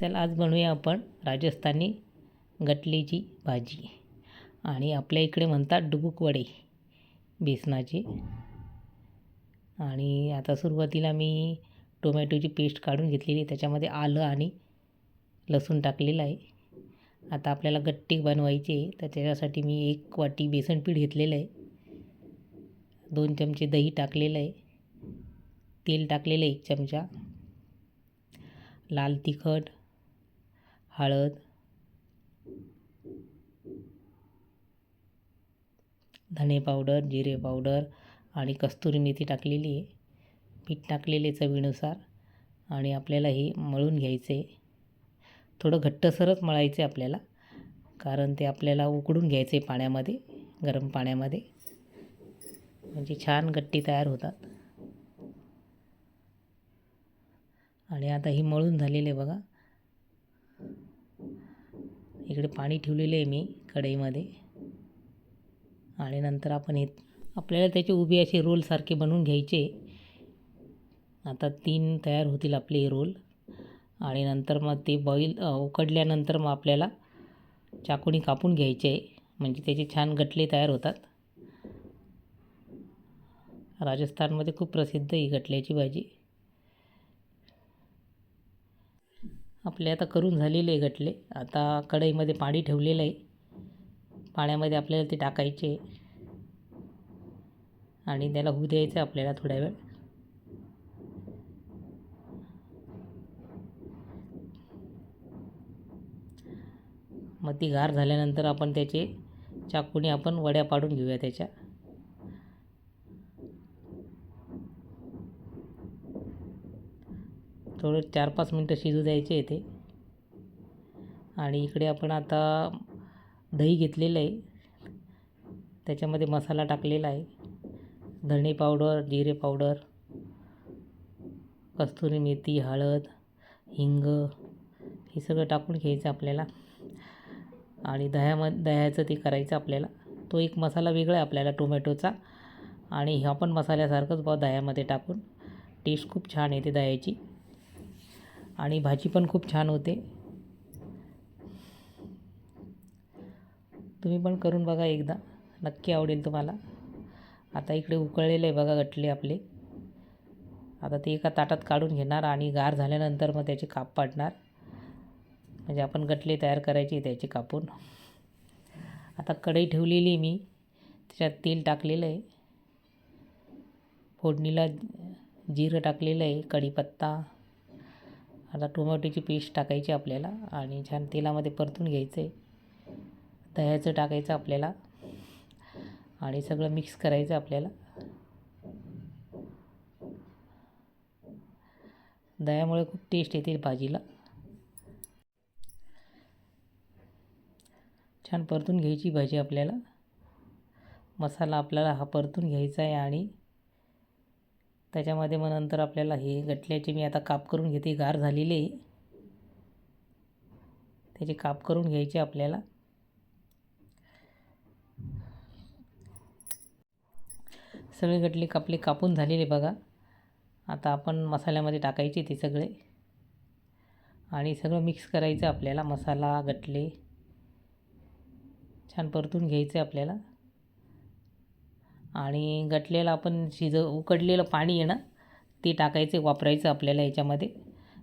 चल आज बनवूया आपण राजस्थानी गटलीची भाजी. आणि आपल्या इकडे म्हणतात डुबुक वडे बेसनाचे. आणि आता सुरुवातीला मी टोमॅटोची पेस्ट काढून घेतलेली त्याच्यामध्ये आलं आणि लसूण टाकलेलं आहे. आता आपल्याला गट्टी बनवायची आहे तर त्याच्यासाठी मी एक वाटी बेसन पीठ घेतलेलं आहे. दोन चमचे दही टाकलेलं आहे. तेल टाकलेलं आहे एक चमचा. लाल तिखट हळद धणे पावडर जिरे पावडर आणि कस्तुरी मेथी टाकलेली आहे. पीठ टाकलेले चवीनुसार आणि आपल्याला हे मळून घ्यायचे. थोडं घट्टसरच मळायचं आहे आपल्याला कारण ते आपल्याला उकडून घ्यायचे पाण्यामध्ये गरम पाण्यामध्ये. म्हणजे छान गट्टी तयार होतात. आणि आता ही मळून झालेले आहे बघा. इकडे पाणी ठेवलेले आहे मी कढईमध्ये. आणि नंतर आपण हे आपल्याला त्याचे उभे असे रोलसारखे बनवून घ्यायचे. आता तीन तयार होतील आपले हे रोल. आणि नंतर मग ते बॉईल उकडल्यानंतर मग आपल्याला चाकूने कापून घ्यायचे. आहे म्हणजे त्याचे छान गटले तयार होतात. राजस्थानमध्ये खूप प्रसिद्ध ही गटल्याची भाजी. आपले आता करून झालेले गटले. आता कढईमध्ये पाणी ठेवलेलं आहे. पाण्यामध्ये आपल्याला ते टाकायचे आणि त्याला होऊ द्यायचं आपल्याला थोड्या वेळ. मग ती गार झाल्यानंतर आपण त्याचे चाकूने आपण वड्या पाडून घेऊया त्याच्या. थोडं चार पाच मिनटं शिजू द्यायचे येते आणि इकडे आपण आता दही घेतलेलं आहे. त्याच्यामध्ये मसाला टाकलेला आहे. धणे पावडर जिरे पावडर कस्तुरी मेथी हळद हिंग हे सगळं टाकून घ्यायचं आपल्याला. आणि दह्यामध्ये दह्याचं ते करायचं आपल्याला. तो एक मसाला वेगळा आहे आपल्याला टोमॅटोचा. आणि ह्या पण मसाल्यासारखंच बा दह्यामध्ये टाकून. टेस्ट खूप छान येते दह्याची. आणि भाजी पण खूप छान होते. तुम्ही पण करून बघा एकदा. नक्की आवडेल तुम्हाला. आता इकडे उकळलेलं आहे बघा गटले आपले. आता ते एका ताटात काढून घेणार आणि गार झाल्यानंतर मग त्याचे काप पाडणार. म्हणजे आपण गटले तयार करायचे त्याचे कापून. आता कढई ठेवलेली मी. त्याच्यात तेल टाकलेलं आहे. फोडणीला जिरं टाकलेलं आहे. कढीपत्ता. आता टोमॅटोची पेस्ट टाकायची आपल्याला आणि छान तेलामध्ये परतून घ्यायचं आहे दह्याचं टाकायचं आपल्याला आणि सगळं मिक्स करायचं आपल्याला. दह्यामुळे खूप टेस्ट येते भाजीला. छान परतून घ्यायची भाजी आपल्याला. मसाला आपल्याला हा परतून घ्यायचा आहे आणि त्याच्यामध्ये मग नंतर आपल्याला हे गटल्याचे मी आता काप करून घेते गार झालेले. त्याचे काप करून घ्यायचे आपल्याला. सगळे गटले कापले कापून झालेले बघा. आता आपण मसाल्यामध्ये टाकायचे ते सगळे. आणि सगळं मिक्स करायचं आपल्याला मसाला गटले. छान परतून घ्यायचे आपल्याला. आणि गटलेलं आपण शिज उकडलेलं पाणी आहे ना ते टाकायचे वापरायचं आपल्याला याच्यामध्ये.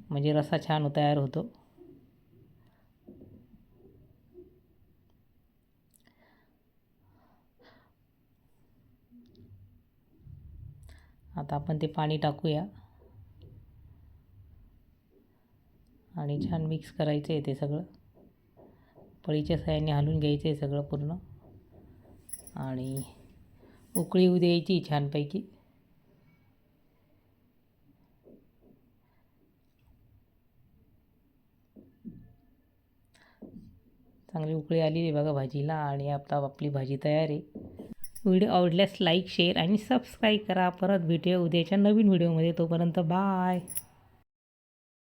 म्हणजे रसा छान तयार होतो. आता आपण ते पाणी टाकूया. आणि छान मिक्स करायचं आहे ते सगळं. पळीच्या सहाय्याने हलवून घ्यायचं आहे सगळं पूर्ण. आणि उकळी येऊ द्यायची छानपैकी. चांगली उकळी आलेली बघा भाजीला आणि आता आपली भाजी तयार आहे. व्हिडिओ आवडल्यास लाईक शेअर आणि सबस्क्राईब करा. परत भेटूया उद्याच्या नवीन व्हिडिओमध्ये. तोपर्यंत बाय.